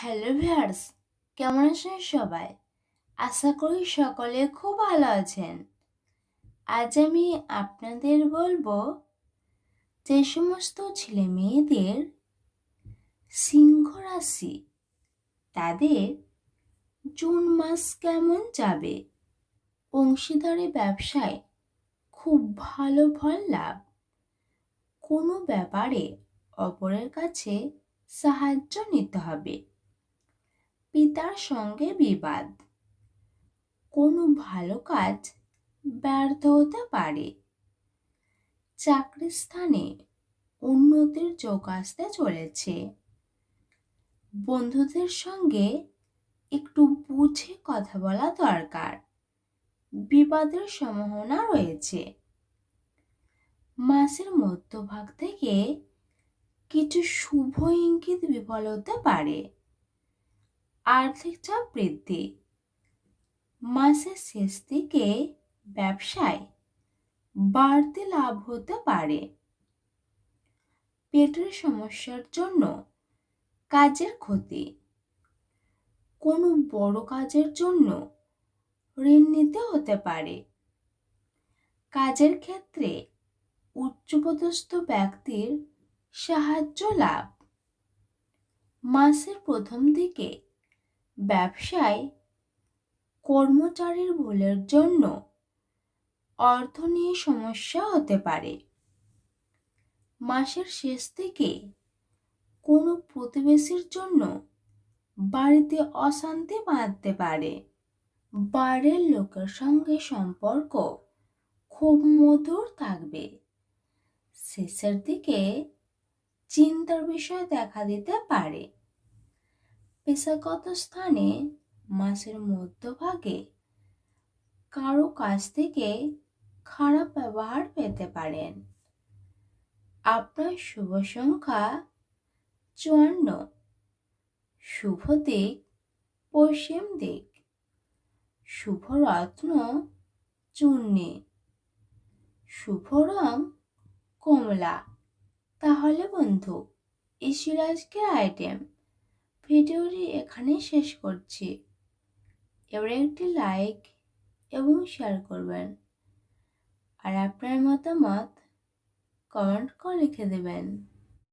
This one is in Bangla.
হ্যালো ভিউয়ার্স, কেমন আছেন সবাই? আশা করি সকলে খুব ভালো আছেন। আজ আমি আপনাদের বলব যে সমস্ত ছেলে মেয়েদের সিংহ রাশি, তাদের জুন মাস কেমন যাবে, অংশীদারি ব্যবসায় খুব ভালো ফল লাভ, কোনো ব্যাপারে অপরের কাছে সাহায্য নিতে হবে। পিতার সঙ্গে বিবাদ। কোনো ভালো কাজ ব্যর্থ হতে পারে। চাকরির স্থানে উন্নতির যোগ আসতে চলেছে। বন্ধুদের সঙ্গে একটু বুঝে কথা বলা দরকার। বিবাদের সম্ভাবনা রয়েছে। মাসের মধ্যভাগ থেকে কিছু শুভ ইঙ্গিত বিফল হতে পারে। আর্থিক চাপ বৃদ্ধি। মাসের শেষ দিকে ব্যবসায় বাড়তি লাভ হতে পারে। পেটের সমস্যার জন্য কাজের ক্ষতি। কোনো বড় কাজের জন্য ঋণ নিতে হতে পারে। কাজের ক্ষেত্রে উচ্চপদস্থ ব্যক্তির সাহায্য লাভ। মাসের প্রথম দিকে ব্যবসায় কর্মচারীর ভুলের জন্য অর্থ নিয়ে সমস্যা হতে পারে। মাসের শেষ থেকে কোনো প্রতিবেশীর জন্য বাড়িতে অশান্তি বাঁধতে পারে। বাড়ির লোকের সঙ্গে সম্পর্ক খুব মধুর থাকবে। শেষের দিকে চিন্তার বিষয় দেখা দিতে পারে। পেশাগত স্থানে মাসের মধ্যভাগে কারও কাছ থেকে খারাপ ব্যবহার পেতে পারেন। আপনার শুভ সংখ্যা চুয়ান্ন। শুভ দিক পশ্চিম দিক। শুভ রত্ন চূর্ণি শুভ রং কমলা। তাহলে বন্ধু, এই আইটেম ভিডিওটি এখানে শেষ করছি। এবারে একটি লাইক এবং শেয়ার করবেন। আর আপনার মতামত কমেন্ট করে লিখে দেবেন।